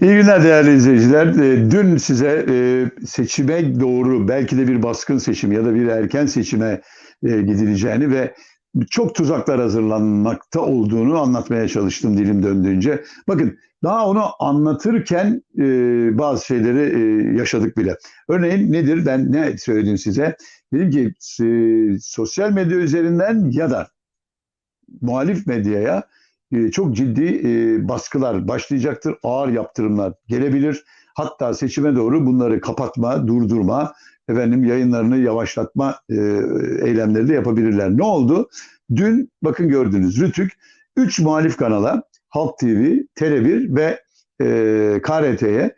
İyi günler değerli izleyiciler. E, Dün size e, seçime doğru belki de bir baskın seçim ya da bir erken seçime e, gidileceğini ve çok tuzaklar hazırlanmakta olduğunu anlatmaya çalıştım dilim döndüğünce. Bakın daha onu anlatırken e, bazı şeyleri yaşadık bile. Örneğin nedir? Ben ne söyledim size? Dedim ki sosyal medya üzerinden ya da muhalif medyaya çok ciddi e, baskılar başlayacaktır. Ağır yaptırımlar gelebilir. Hatta seçime doğru bunları kapatma, durdurma, efendim yayınlarını yavaşlatma e, eylemleri de yapabilirler. Ne oldu? Dün bakın gördünüz Rütük 3 muhalif kanala Halk TV, Tele1 ve e, KRT'ye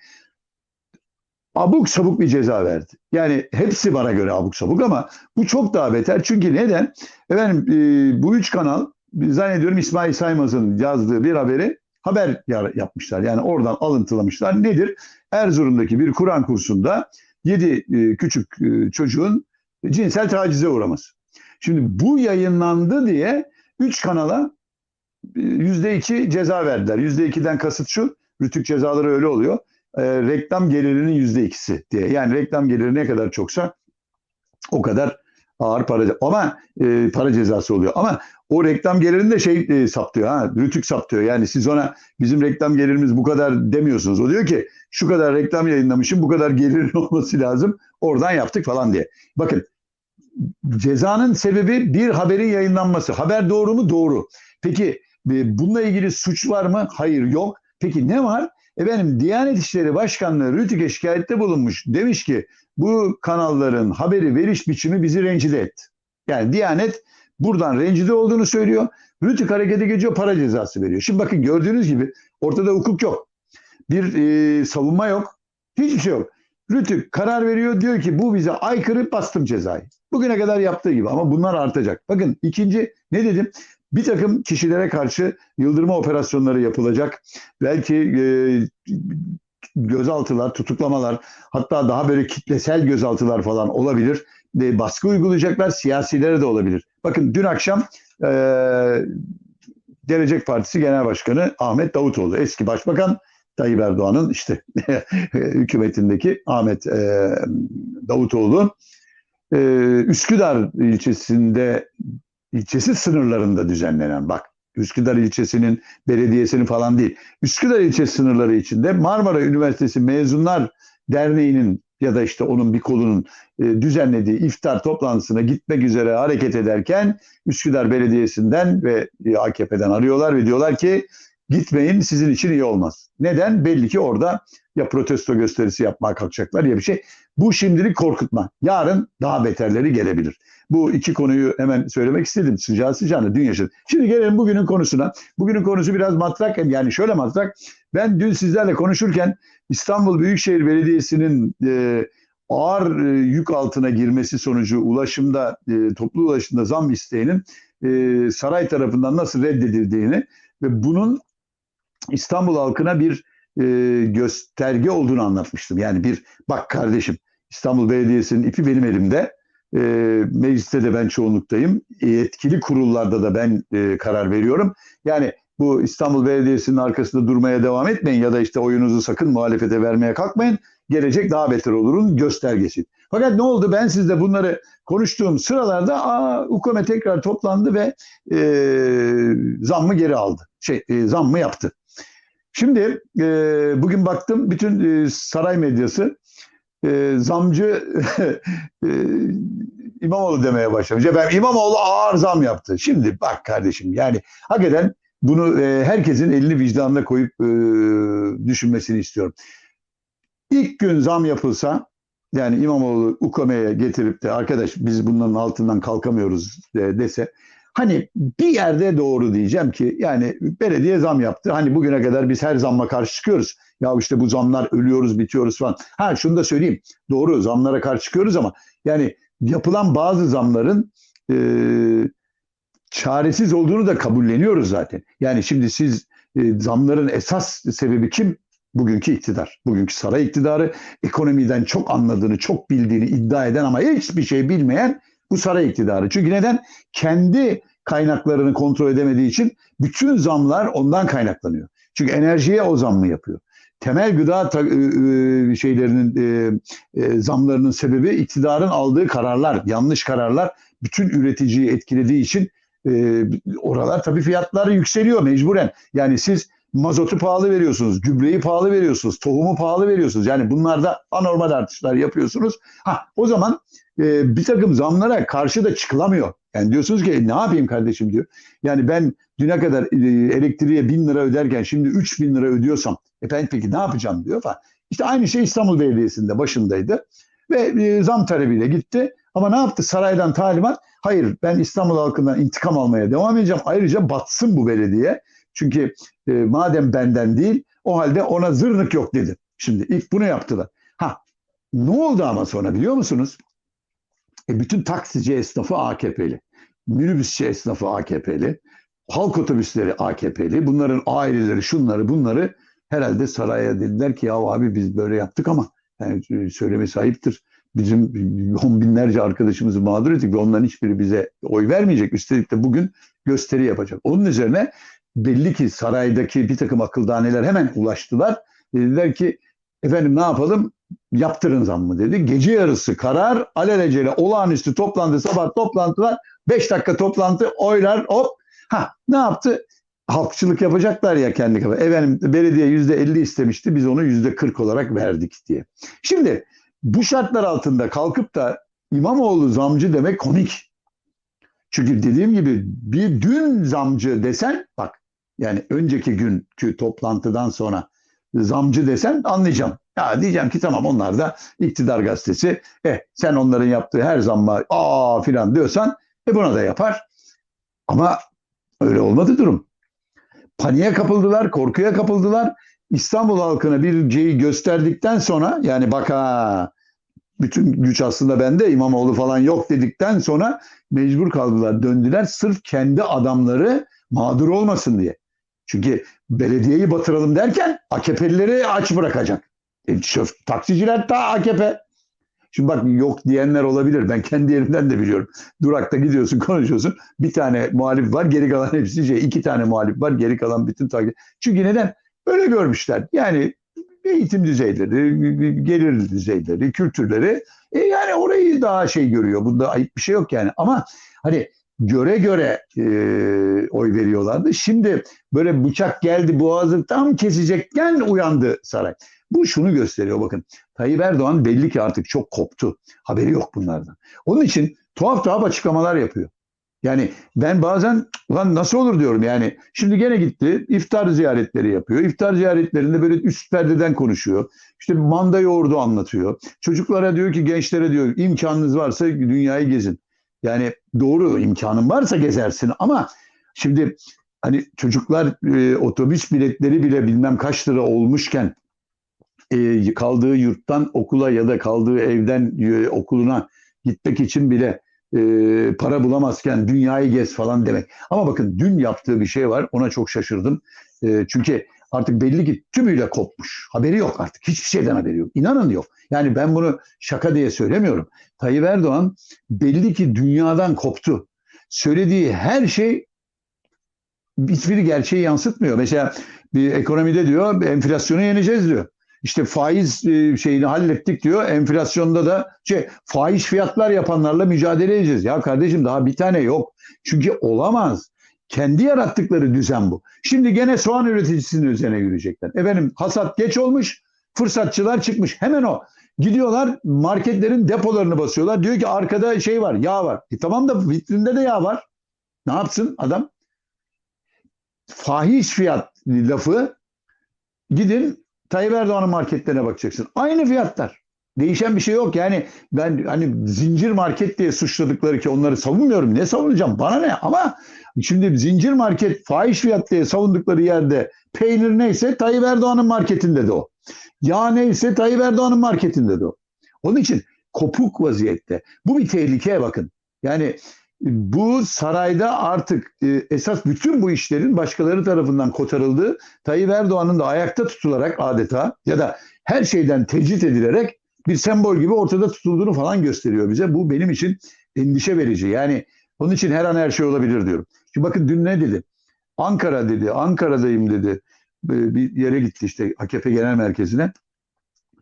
abuk sabuk bir ceza verdi. Yani hepsi bana göre abuk sabuk ama bu çok daha beter. Çünkü neden? Efendim e, bu üç kanal zannediyorum İsmail Saymaz'ın yazdığı bir haberi haber yapmışlar. Yani oradan alıntılamışlar. Nedir? Erzurum'daki bir Kur'an kursunda 7 küçük e, çocuğun cinsel tacize uğraması. Şimdi bu yayınlandı diye 3 kanala %2 ceza verdiler. %2'den kasıt şu, rütük cezaları öyle oluyor. E, reklam gelirinin %2'si diye. Yani reklam geliri ne kadar çoksa o kadar ağır para ama e, para cezası oluyor. Ama o reklam gelirini de şey e, saptıyor ha rütük saptıyor. Yani siz ona bizim reklam gelirimiz bu kadar demiyorsunuz. O diyor ki şu kadar reklam yayınlamışım bu kadar gelirin olması lazım. Oradan yaptık falan diye. Bakın cezanın sebebi bir haberin yayınlanması. Haber doğru mu? Doğru. Peki e, bununla ilgili suç var mı? Hayır yok. Peki ne var? Efendim Diyanet İşleri Başkanlığı Rütük'e şikayette bulunmuş. Demiş ki bu kanalların haberi veriş biçimi bizi rencide etti. Yani Diyanet buradan rencide olduğunu söylüyor. Rütük harekete geçiyor para cezası veriyor. Şimdi bakın gördüğünüz gibi ortada hukuk yok. Bir e, savunma yok. Hiçbir şey yok. Rütük karar veriyor diyor ki bu bize aykırı bastım cezayı. Bugüne kadar yaptığı gibi ama bunlar artacak. Bakın ikinci ne dedim? Bir takım kişilere karşı yıldırma operasyonları yapılacak. Belki e, gözaltılar, tutuklamalar, hatta daha böyle kitlesel gözaltılar falan olabilir. E, baskı uygulayacaklar, siyasilere de olabilir. Bakın dün akşam e, Gelecek Partisi Genel Başkanı Ahmet Davutoğlu, eski başbakan Tayyip Erdoğan'ın işte hükümetindeki Ahmet e, Davutoğlu, e, Üsküdar ilçesinde ilçesi sınırlarında düzenlenen bak Üsküdar ilçesinin belediyesinin falan değil. Üsküdar ilçesi sınırları içinde Marmara Üniversitesi Mezunlar Derneği'nin ya da işte onun bir kolunun e, düzenlediği iftar toplantısına gitmek üzere hareket ederken Üsküdar Belediyesi'nden ve e, AKP'den arıyorlar ve diyorlar ki gitmeyin sizin için iyi olmaz. Neden? Belli ki orada ya protesto gösterisi yapmaya kalkacaklar ya bir şey. Bu şimdilik korkutma. Yarın daha beterleri gelebilir. Bu iki konuyu hemen söylemek istedim. Sıcağı sıcağına dün yaşadık. Şimdi gelelim bugünün konusuna. Bugünün konusu biraz matrak. Yani şöyle matrak. Ben dün sizlerle konuşurken İstanbul Büyükşehir Belediyesi'nin e, ağır e, yük altına girmesi sonucu ulaşımda, e, toplu ulaşımda zam isteğinin e, saray tarafından nasıl reddedildiğini ve bunun İstanbul halkına bir e, gösterge olduğunu anlatmıştım. Yani bir bak kardeşim İstanbul Belediyesi'nin ipi benim elimde. E, mecliste de ben çoğunluktayım. Yetkili kurullarda da ben e, karar veriyorum. Yani bu İstanbul Belediyesi'nin arkasında durmaya devam etmeyin ya da işte oyunuzu sakın muhalefete vermeye kalkmayın. Gelecek daha beter olurun göstergesi. Fakat ne oldu? Ben sizle bunları konuştuğum sıralarda aa, UKOME tekrar toplandı ve e, zammı geri aldı. Şey, e, zammı yaptı. Şimdi e, bugün baktım bütün e, saray medyası e, zamcı e, İmamoğlu demeye başlamış. Efendim İmamoğlu ağır zam yaptı. Şimdi bak kardeşim yani hakikaten bunu e, herkesin elini vicdanına koyup e, düşünmesini istiyorum. İlk gün zam yapılsa yani İmamoğlu UKM'ye getirip de arkadaş biz bunların altından kalkamıyoruz de, dese Hani bir yerde doğru diyeceğim ki yani belediye zam yaptı. Hani bugüne kadar biz her zamma karşı çıkıyoruz. Ya işte bu zamlar ölüyoruz, bitiyoruz falan. Ha şunu da söyleyeyim. Doğru zamlara karşı çıkıyoruz ama yani yapılan bazı zamların e, çaresiz olduğunu da kabulleniyoruz zaten. Yani şimdi siz e, zamların esas sebebi kim? Bugünkü iktidar, bugünkü saray iktidarı ekonomiden çok anladığını, çok bildiğini iddia eden ama hiçbir şey bilmeyen bu saray iktidarı. Çünkü neden? Kendi kaynaklarını kontrol edemediği için bütün zamlar ondan kaynaklanıyor. Çünkü enerjiye o zammı yapıyor. temel gıda şeylerinin e, e, zamlarının sebebi iktidarın aldığı kararlar, yanlış kararlar bütün üreticiyi etkilediği için e, oralar tabii fiyatlar yükseliyor mecburen. Yani siz mazotu pahalı veriyorsunuz, gübreyi pahalı veriyorsunuz, tohumu pahalı veriyorsunuz. Yani bunlarda anormal artışlar yapıyorsunuz. Ha o zaman e, bir takım zamlara karşı da çıkılamıyor. Yani diyorsunuz ki "E, ne yapayım kardeşim diyor. Yani ben düne kadar e, elektriğe bin lira öderken şimdi üç bin lira ödüyorsam e peki ne yapacağım diyor falan. İşte aynı şey İstanbul Belediyesi'nde başındaydı ve e, zam talebiyle gitti. Ama ne yaptı saraydan talimat? Hayır ben İstanbul halkından intikam almaya devam edeceğim. Ayrıca batsın bu belediye. Çünkü e, madem benden değil o halde ona zırnık yok dedi. Şimdi ilk bunu yaptılar. Ha ne oldu ama sonra biliyor musunuz? E, bütün taksici esnafı AKP'li. Minibüsçi esnafı AKP'li. Halk otobüsleri AKP'li. Bunların aileleri şunları bunları herhalde saraya dediler ki ya abi biz böyle yaptık ama yani e, söylemesi ayıptır. Bizim on binlerce arkadaşımızı mağdur ettik ve onların hiçbiri bize oy vermeyecek. Üstelik de bugün gösteri yapacak. Onun üzerine belli ki saraydaki bir takım akıldaneler hemen ulaştılar. Dediler ki efendim ne yapalım? Yaptırın zammı dedi. Gece yarısı karar alelacele olağanüstü toplantı sabah toplantılar 5 dakika toplantı oylar hop. Ha ne yaptı? Halkçılık yapacaklar ya kendi kafa. Efendim belediye yüzde 50 istemişti biz onu yüzde 40 olarak verdik diye. Şimdi bu şartlar altında kalkıp da İmamoğlu zamcı demek komik. Çünkü dediğim gibi bir dün zamcı desen bak yani önceki günkü toplantıdan sonra zamcı desen anlayacağım. Ya diyeceğim ki tamam onlar da iktidar gazetesi. Eh sen onların yaptığı her zamma aa filan diyorsan e buna da yapar. Ama öyle olmadı durum. Paniğe kapıldılar, korkuya kapıldılar. İstanbul halkına bir şeyi gösterdikten sonra yani bak ha bütün güç aslında bende İmamoğlu falan yok dedikten sonra mecbur kaldılar döndüler sırf kendi adamları mağdur olmasın diye. Çünkü belediyeyi batıralım derken AKP'lileri aç bırakacak. E, şöf, taksiciler da AKP. Şimdi bak yok diyenler olabilir. Ben kendi yerimden de biliyorum. Durakta gidiyorsun konuşuyorsun. Bir tane muhalif var geri kalan hepsi şey. iki tane muhalif var geri kalan bütün takip. Çünkü neden? Öyle görmüşler. Yani eğitim düzeyleri, gelir düzeyleri, kültürleri. E yani orayı daha şey görüyor. Bunda ayıp bir şey yok yani. Ama hani göre göre e, oy veriyorlardı. Şimdi böyle bıçak geldi boğazı tam kesecekken uyandı saray. Bu şunu gösteriyor bakın. Tayyip Erdoğan belli ki artık çok koptu. Haberi yok bunlardan. Onun için tuhaf tuhaf açıklamalar yapıyor. Yani ben bazen ulan nasıl olur diyorum yani. Şimdi gene gitti iftar ziyaretleri yapıyor. İftar ziyaretlerinde böyle üst perdeden konuşuyor. İşte manda yoğurdu anlatıyor. Çocuklara diyor ki gençlere diyor imkanınız varsa dünyayı gezin. Yani doğru imkanın varsa gezersin ama şimdi hani çocuklar e, otobüs biletleri bile bilmem kaç lira olmuşken e, kaldığı yurttan okula ya da kaldığı evden e, okuluna gitmek için bile e, para bulamazken dünyayı gez falan demek. Ama bakın dün yaptığı bir şey var ona çok şaşırdım. E, çünkü artık belli ki tümüyle kopmuş. Haberi yok artık. Hiçbir şeyden haberi yok. İnanın yok. Yani ben bunu şaka diye söylemiyorum. Tayyip Erdoğan belli ki dünyadan koptu. Söylediği her şey hiçbiri gerçeği yansıtmıyor. Mesela bir ekonomide diyor enflasyonu yeneceğiz diyor. İşte faiz e, şeyini hallettik diyor. Enflasyonda da şey faiz fiyatlar yapanlarla mücadele edeceğiz. Ya kardeşim daha bir tane yok. Çünkü olamaz. Kendi yarattıkları düzen bu. Şimdi gene soğan üreticisinin üzerine yürüyecekler. Efendim hasat geç olmuş. Fırsatçılar çıkmış. Hemen o. Gidiyorlar marketlerin depolarını basıyorlar. Diyor ki arkada şey var yağ var. E tamam da vitrinde de yağ var. Ne yapsın adam? Fahiş fiyat lafı gidin Tayyip Erdoğan'ın marketlerine bakacaksın. Aynı fiyatlar. Değişen bir şey yok. Yani ben hani zincir market diye suçladıkları ki onları savunmuyorum. Ne savunacağım? Bana ne? Ama şimdi zincir market fahiş fiyat diye savundukları yerde peynir neyse Tayyip Erdoğan'ın marketinde de o. Yağ neyse Tayyip Erdoğan'ın marketinde de o. Onun için kopuk vaziyette. Bu bir tehlikeye bakın. Yani bu sarayda artık e, esas bütün bu işlerin başkaları tarafından kotarıldığı, Tayyip Erdoğan'ın da ayakta tutularak adeta ya da her şeyden tecrit edilerek bir sembol gibi ortada tutulduğunu falan gösteriyor bize. Bu benim için endişe verici. Yani onun için her an her şey olabilir diyorum. Şimdi bakın dün ne dedi? Ankara dedi, Ankara'dayım dedi. e, bir yere gitti işte AKP Genel Merkezi'ne.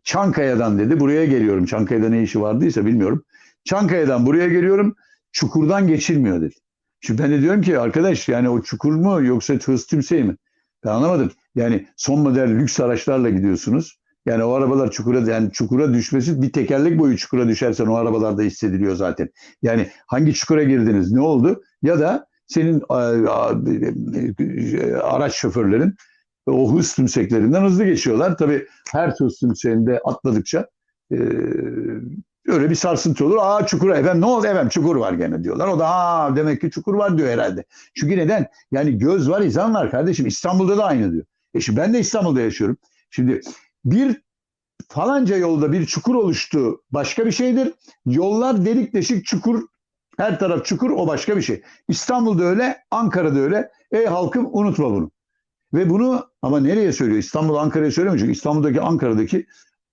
Çankaya'dan dedi buraya geliyorum. Çankaya'da ne işi vardıysa bilmiyorum. Çankaya'dan buraya geliyorum. Çukurdan geçilmiyor dedi. Şimdi ben de diyorum ki arkadaş yani o çukur mu yoksa hız tümseyi mi? Ben anlamadım. Yani son model lüks araçlarla gidiyorsunuz. Yani o arabalar çukura yani çukura düşmesi bir tekerlek boyu çukura düşersen o arabalarda hissediliyor zaten. Yani hangi çukura girdiniz ne oldu? Ya da senin araç şoförlerin o hız tümseklerinden hızlı geçiyorlar. Tabii her hız tümseğinde atladıkça e, öyle bir sarsıntı olur. Aa çukura efendim ne oldu efendim çukur var gene diyorlar. O da ha demek ki çukur var diyor herhalde. Çünkü neden? Yani göz var izan var kardeşim. İstanbul'da da aynı diyor. E şimdi ben de İstanbul'da yaşıyorum. Şimdi bir falanca yolda bir çukur oluştu başka bir şeydir. Yollar delik deşik çukur her taraf çukur o başka bir şey. İstanbul'da öyle, Ankara'da öyle. Ey halkım unutma bunu. Ve bunu ama nereye söylüyor? İstanbul Ankara'ya söylemiyor. Çünkü İstanbul'daki Ankara'daki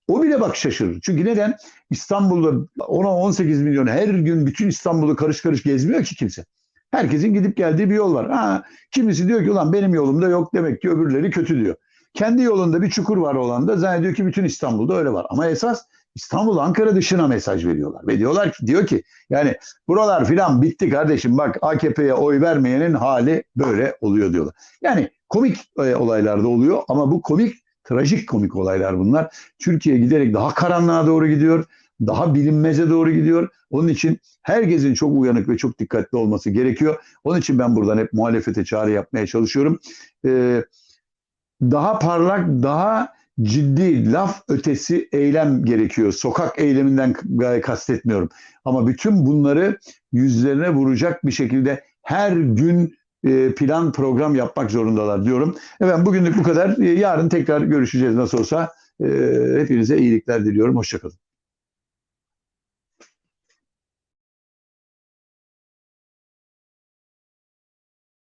o bile bak şaşırır. Çünkü neden? İstanbul'da 10-18 milyon her gün bütün İstanbul'u karış karış gezmiyor ki kimse. Herkesin gidip geldiği bir yol var. Ha, kimisi diyor ki ulan benim yolumda yok demek ki öbürleri kötü diyor. Kendi yolunda bir çukur var olan da zannediyor ki bütün İstanbul'da öyle var. Ama esas İstanbul Ankara dışına mesaj veriyorlar. Ve diyorlar ki diyor ki yani buralar filan bitti kardeşim bak AKP'ye oy vermeyenin hali böyle oluyor diyorlar. Yani komik e, olaylarda oluyor ama bu komik trajik komik olaylar bunlar. Türkiye giderek daha karanlığa doğru gidiyor. Daha bilinmeze doğru gidiyor. Onun için herkesin çok uyanık ve çok dikkatli olması gerekiyor. Onun için ben buradan hep muhalefete çağrı yapmaya çalışıyorum. Ee, daha parlak, daha ciddi, laf ötesi eylem gerekiyor. Sokak eyleminden kastetmiyorum. Ama bütün bunları yüzlerine vuracak bir şekilde her gün e, plan program yapmak zorundalar diyorum. Evet bugünlük bu kadar. E, yarın tekrar görüşeceğiz nasıl olsa. E, hepinize iyilikler diliyorum. Hoşçakalın.